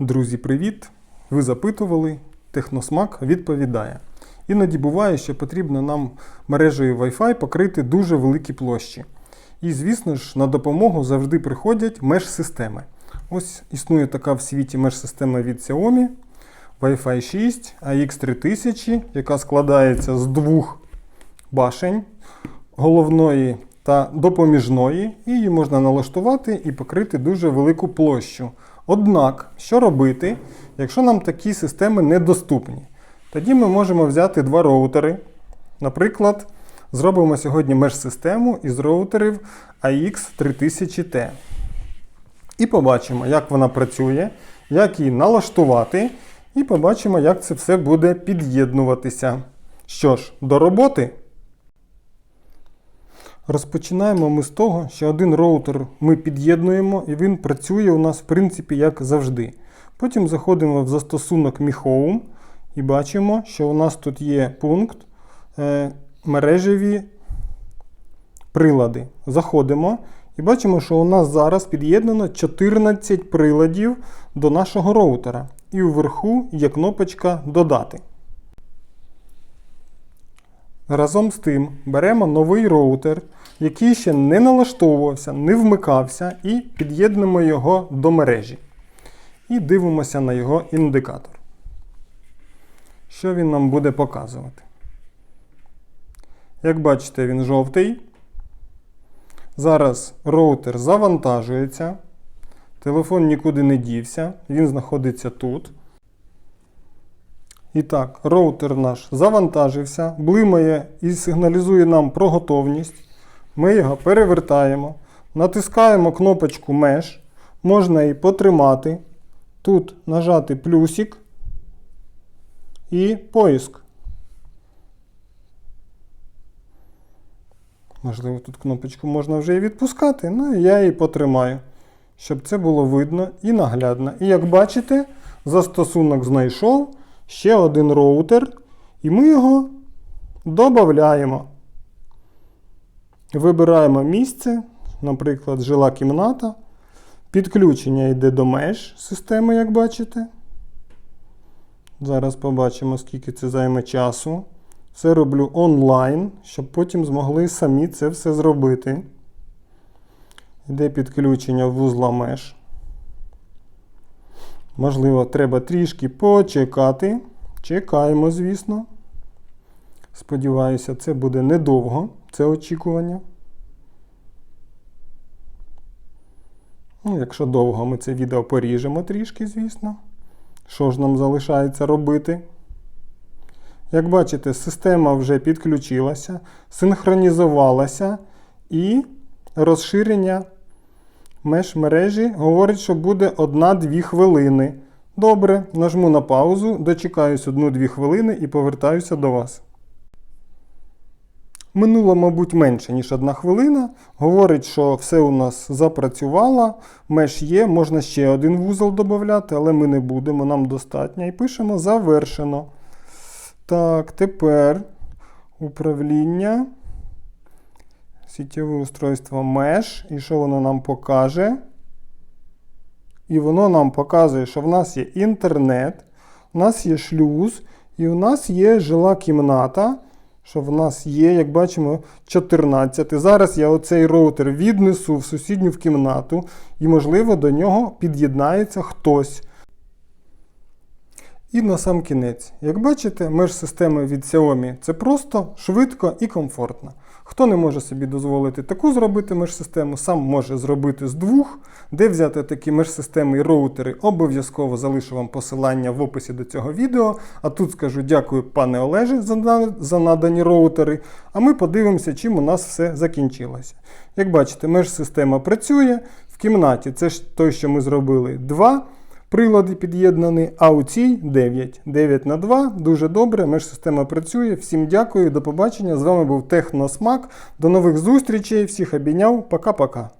Друзі, привіт! Ви запитували, Техносмак відповідає. Іноді буває, що потрібно нам мережею Wi-Fi покрити дуже великі площі. І, звісно ж, на допомогу завжди приходять меж-системи. Ось існує така в світі меж-система від Xiaomi Wi-Fi 6 AX3000, яка складається з двох башень головної та допоміжної, її можна налаштувати і покрити дуже велику площу. Однак, що робити, якщо нам такі системи недоступні? Тоді ми можемо взяти два роутери. Наприклад, зробимо сьогодні меж-систему із роутерів AX3000T. І побачимо, як вона працює, як її налаштувати, і побачимо, як це все буде під'єднуватися. Що ж, до роботи. Розпочинаємо ми з того, що один роутер ми під'єднуємо, і він працює у нас, в принципі, як завжди. Потім заходимо в застосунок Mi і бачимо, що у нас тут є пункт е, мережеві прилади. Заходимо і бачимо, що у нас зараз під'єднано 14 приладів до нашого роутера. І вверху є кнопочка Додати. Разом з тим беремо новий роутер, який ще не налаштовувався, не вмикався, і під'єднуємо його до мережі. І дивимося на його індикатор. Що він нам буде показувати? Як бачите, він жовтий. Зараз роутер завантажується. Телефон нікуди не дівся, він знаходиться тут. І так, роутер наш завантажився, блимає і сигналізує нам про готовність. Ми його перевертаємо, натискаємо кнопочку Mesh, можна її потримати. Тут нажати плюсик і поиск. Можливо, тут кнопочку можна вже і відпускати, ну і я її потримаю, щоб це було видно і наглядно. І як бачите, застосунок знайшов ще один роутер, і ми його додаємо. Вибираємо місце, наприклад, жила кімната. Підключення йде до меж системи, як бачите. Зараз побачимо, скільки це займе часу. Все роблю онлайн, щоб потім змогли самі це все зробити. Йде підключення вузла меж. Можливо, треба трішки почекати. Чекаємо, звісно. Сподіваюся, це буде недовго, це очікування. Ну, якщо довго, ми це відео поріжемо трішки, звісно. Що ж нам залишається робити? Як бачите, система вже підключилася, синхронізувалася і розширення меж мережі говорить, що буде 1-2 хвилини. Добре, нажму на паузу, дочекаюсь 1-2 хвилини і повертаюся до вас. Минуло, мабуть, менше, ніж одна хвилина. Говорить, що все у нас запрацювало, меж є, можна ще один вузол додати, але ми не будемо, нам достатньо. І пишемо завершено. Так, тепер управління. Сітєве устройство меж. І що воно нам покаже? І воно нам показує, що в нас є інтернет, у нас є шлюз, і у нас є жила кімната. Що в нас є, як бачимо, 14. Зараз я оцей роутер віднесу в сусідню в кімнату, і, можливо, до нього під'єднається хтось. І на сам кінець, як бачите, меж-системи від Xiaomi це просто швидко і комфортно. Хто не може собі дозволити таку зробити меж-систему, сам може зробити з двох. Де взяти такі меж-системи і роутери, обов'язково залишу вам посилання в описі до цього відео. А тут скажу дякую, пане Олеже, за надані роутери. А ми подивимося, чим у нас все закінчилося. Як бачите, меж-система працює. В кімнаті це ж той, що ми зробили, два. Прилади під'єднані, а у цій 9. 9 на 2. Дуже добре. Межсистема працює. Всім дякую, до побачення. З вами був Техносмак. До нових зустрічей. Всіх обійняв. Пока-пока.